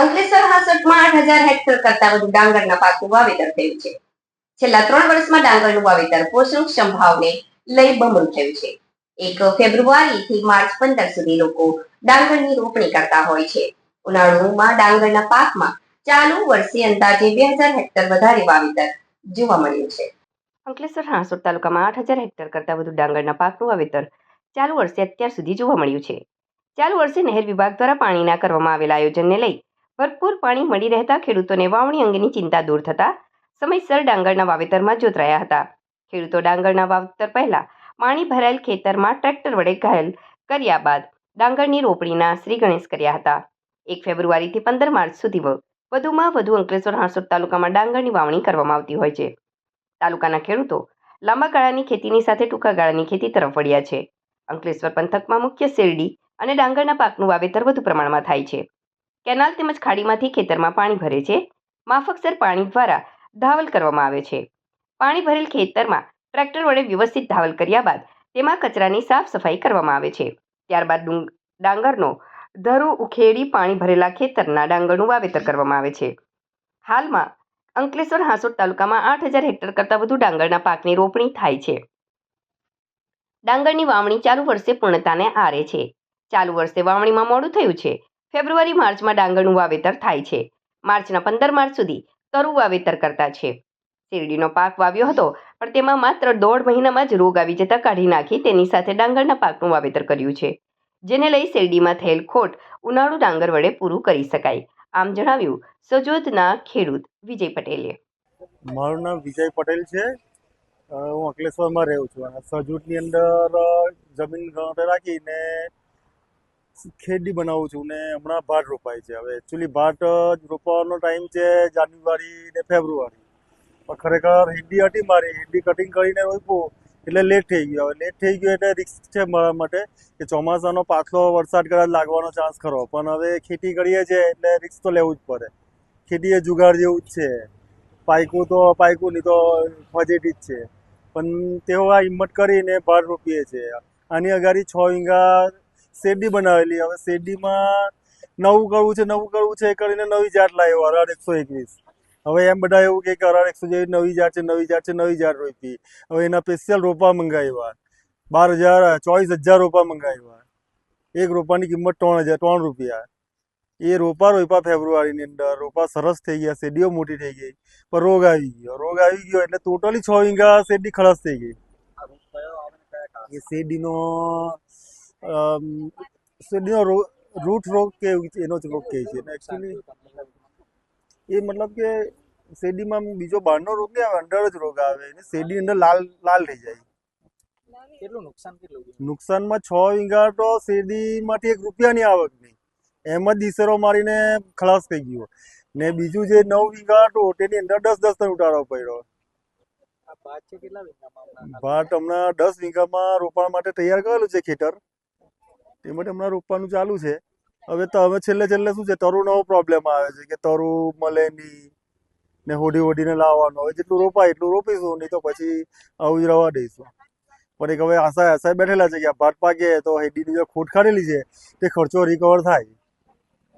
અંકલેશ્વર હાસટમાં આઠ હજાર હેક્ટર કરતા વધુ ડાંગરના પાકનું વાવેતર થયું છે. છેલ્લા ત્રણ વર્ષમાં ડાંગરનું વાવેતર પોષણ સંભાવને લઈ બમણું થયું છે. એક ફેબ્રુઆરી થી માર્ચ પંદર સુધી લોકો ડાંગરની રોપણી કરતા હોય છે. ઉનાળુમાં ડાંગરના પાકમાં ચાલુ વર્ષે અંદાજે બે હજાર હેક્ટર વધારે વાવેતર જોવા મળ્યું છે. અંકલેશ્વર હાંસોડ તાલુકામાં આઠ હજાર હેક્ટર કરતા વધુ ડાંગરના પાકનું વાવેતર ચાલુ વર્ષે અત્યાર સુધી જોવા મળ્યું છે. ચાલુ વર્ષે નહેર વિભાગ દ્વારા પાણીના કરવામાં આવેલા આયોજનને લઈ ભરપૂર પાણી મળી રહેતા ખેડૂતોને વાવણી અંગેની ચિંતા દૂર થતા સમયસર ડાંગરના વાવેતરમાં જોતરાયા હતા. ખેડૂતો ડાંગરના વાવેતર પહેલા પાણી ભરાયેલ ખેતરમાં ટ્રેક્ટર વડે ઘાયલ કર્યા બાદ ડાંગરની રોપણીના શ્રી ગણેશ કર્યા હતા. એક ફેબ્રુઆરીથી પંદર માર્ચ સુધી વધુમાં વધુ અંકલેશ્વર હાંસોદ તાલુકામાં ડાંગરની વાવણી કરવામાં આવતી હોય છે. તાલુકાના ખેડૂતો લાંબા ગાળાની ખેતીની સાથે ટૂંકા ગાળાની ખેતી તરફ વળ્યા છે. અંકલેશ્વર પંથકમાં મુખ્ય શેરડી અને ડાંગરના પાકનું વાવેતર વધુ પ્રમાણમાં થાય છે. કેનાલ તેમજ ખાડીમાંથી ખેતરમાં પાણી ભરે છે. માફકસર પાણી દ્વારા ધાવલ કરવામાં આવે છે. પાણી ભરેલ ખેતરમાં ટ્રેક્ટર વડે વ્યવસ્થિત ધાવલ કર્યા બાદ તેમાં કચરાની સાફ સફાઈ કરવામાં આવે છે. ત્યારબાદ ડુંગ- ડાંગરનો ધરો ઉખેડી પાણી ભરેલા ખેતરના ડાંગરનું વાવેતર કરવામાં આવે છે. હાલમાં અંકલેશ્વર હાંસોદ તાલુકામાં આઠ હજાર હેક્ટર કરતાં વધુ ડાંગરના પાકની રોપણી થાય છે. ડાંગરની વાવણી ચાલુ વર્ષે પૂર્ણતાને આરે છે. ચાલુ વર્ષે વાવણીમાં મોડું થયું છે. ફેબ્રુઆરી, માર્ચમાં ડાંગરનું વાવેતર થાય છે. માર્ચના પંદર માર્ચ સુધી તરુ વાવેતર કરતા છે. શેરડીનો પાક વાવ્યો હતો, પણ તેમાં માત્ર દોઢ મહિનામાં જ રોગ આવી જતા કાઢી નાખી તેની સાથે ડાંગરના પાકનું વાવેતર કર્યું છે. જેને લઈ શેરડીમાં થયેલ ખોટ ઉનાળુ ડાંગર વડે પૂરું કરી શકાય. આમ જણાવ્યું, સજોદના ખેડૂત વિજય પટેલે. મારું નામ વિજય પટેલ છે. હું અંકલેશ્વરમાં રહું છું. અને સજૂટની અંદર જમીન રાખીને ખેડી બનાવું છું ને હમણાં ભાત રોપાય છે. હવે એકચ્યુઅલી ભાત રોપવાનો ટાઈમ છે જાન્યુઆરી ને ફેબ્રુઆરી. પણ ખરેખર હિન્દી હતી મારી. હિન્દી કટિંગ કરીને રોપ્યું એટલે લેટ થઈ ગયો. હવે લેટ થઈ ગયો એટલે રિસ્ક છે મારા માટે કે ચોમાસાનો પાછલો વરસાદ કદાચ લાગવાનો ચાન્સ ખરો. પણ હવે ખેતી કરીએ છીએ એટલે રિસ્ક તો લેવું જ પડે. ખેતી એ જુગાર જેવું જ છે. પાયકું તો પાયકું નહીં તો ફજેટી જ છે. પણ તેઓ આ હિંમત કરીને ભાત રોપીએ છીએ. આની અગાડી છ વીઘા શેરડી બનાવેલી. હવે શેરડીમાં નવું કરવું છે, નવું કરવું છે કરીને નવી જાત લાવ્યો અઢાર એકસો એકવીસ. હવે એમ બધા એવું કે અરાડ એકસો જેવી નવી જાત છે, નવી જાત છે, નવી જાત રોપી. હવે એના સ્પેશિયલ રોપા મંગાવ્યા. બાર હજાર, ચોવીસ હજાર રોપા મંગાવ્યા. એક રોપાની કિંમત ત્રણ હજાર, ત્રણ રૂપિયા. એ રોપા રોપા ફેબ્રુઆરીની અંદર. રોપા સરસ થઈ ગયા, શેરડીઓ મોટી થઈ ગઈ, પણ રોગ આવી ગયો. રોગ આવી ગયો એટલે ટોટલી છ વીંગા શેરડી ખલાસ થઈ ગઈ. એ શેરડીનો શેરડીનો રૂટ રોગ કે એનો જ રોગ કહે છે. એકચ્યુઅલી એ મતલબ કે શેરડીમાં બીજો બહારનો રોગ નહીં આવે અંદર જ રોગ આવે. અને શેરડી અંદર લાલ લાલ થઈ જાય. કેટલું નુકસાન કેટલું નુકસાનમાં છ વીઘા તો શેરડીમાંથી એક રૂપિયાની આવક નહીં. એમ જ દિશરો મારીને ખલાસ થઈ ગયો. ને બીજું જે નવ વીઘા હતો તેની અંદર દસ દસ ટન ઉતારવો પડ્યો. ભાત હમણાં? દસ વીઘામાં રોપાણ માટે તૈયાર કરેલું છે ખેતર. તે માટે હમણાં રોપવાનું ચાલુ છે. હવે તો હવે છેલ્લે છેલ્લે શું છે? તરુનો પ્રોબ્લેમ આવે છે કે તરુ મળે નહીં ને હોડી હોડીને લાવવાનું. હવે જેટલું રોપાય એટલું રોપીશું, નહીં તો પછી આવું જ રવા દઈશું. પણ એક હવે આશા આશા બેઠેલા છે કે ભાત પાકે તો હેડીની જે ખોટ ખાડેલી છે, તે ખર્ચો રિકવર થાય.